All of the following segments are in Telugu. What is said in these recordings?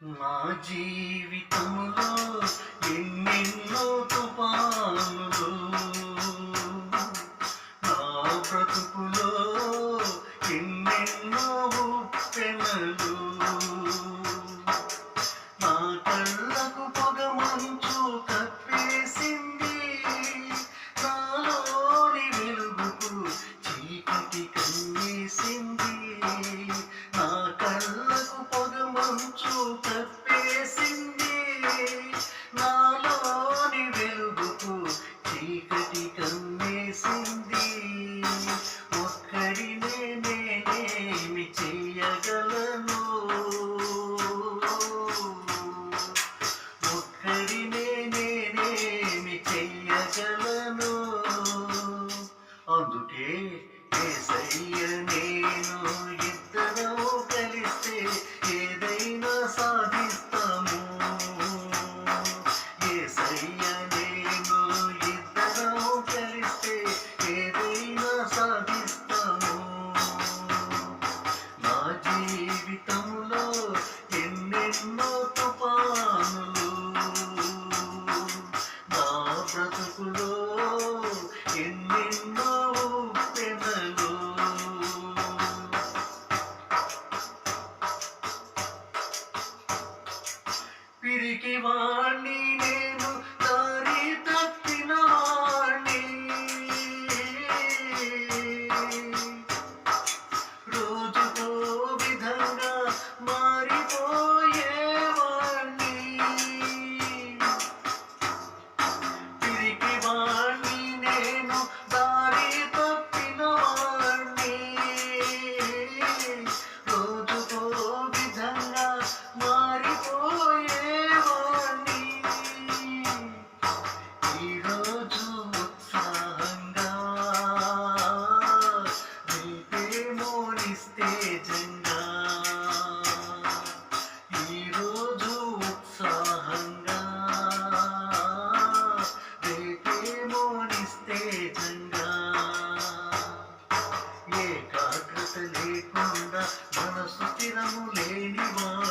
మా జీవితంలో ఎన్నెన్నో తుపానులు నా బ్రతుకులో ఎన్నెన్నో పెనలు నా కళ్ళకు పొగ మంచు కప్పేసింది నాలోని వెలుగుకు చీకటి కన్నేసింది. Mm-hmm. వాణ్ణి నేను దారి తప్పిన వాణ్ణి రోజుకో విధంగా మారిపోయేవాణ్ణి. తిరిగి వాణ్ణి నేను దారి శరీరము లేనివా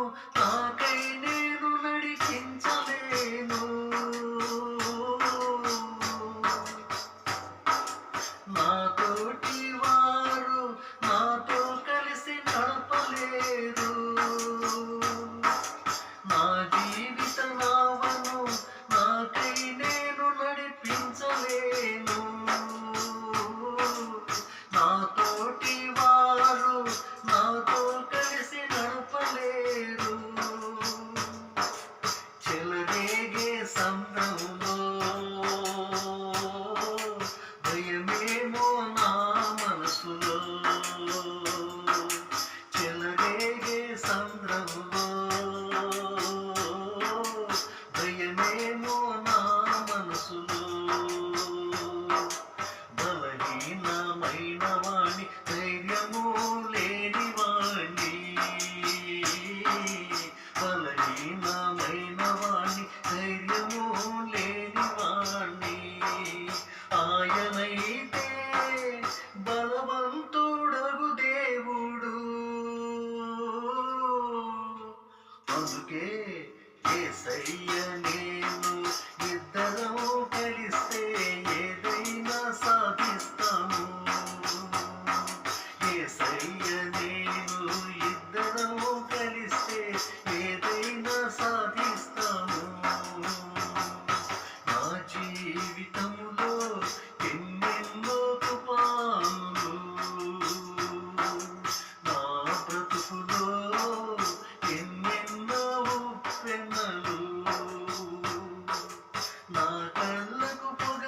oh దీనమైనవాణ్ణి ధైర్యము లేనివాణ్ణి. ఆయనైతే బలవంతుడగు దేవుడు. అందుకే ఏ సయ్య నేను ఇద్దరం కలిస్తే ఏదైనా సాధిస్తాము. ఏ సయ్య looking for the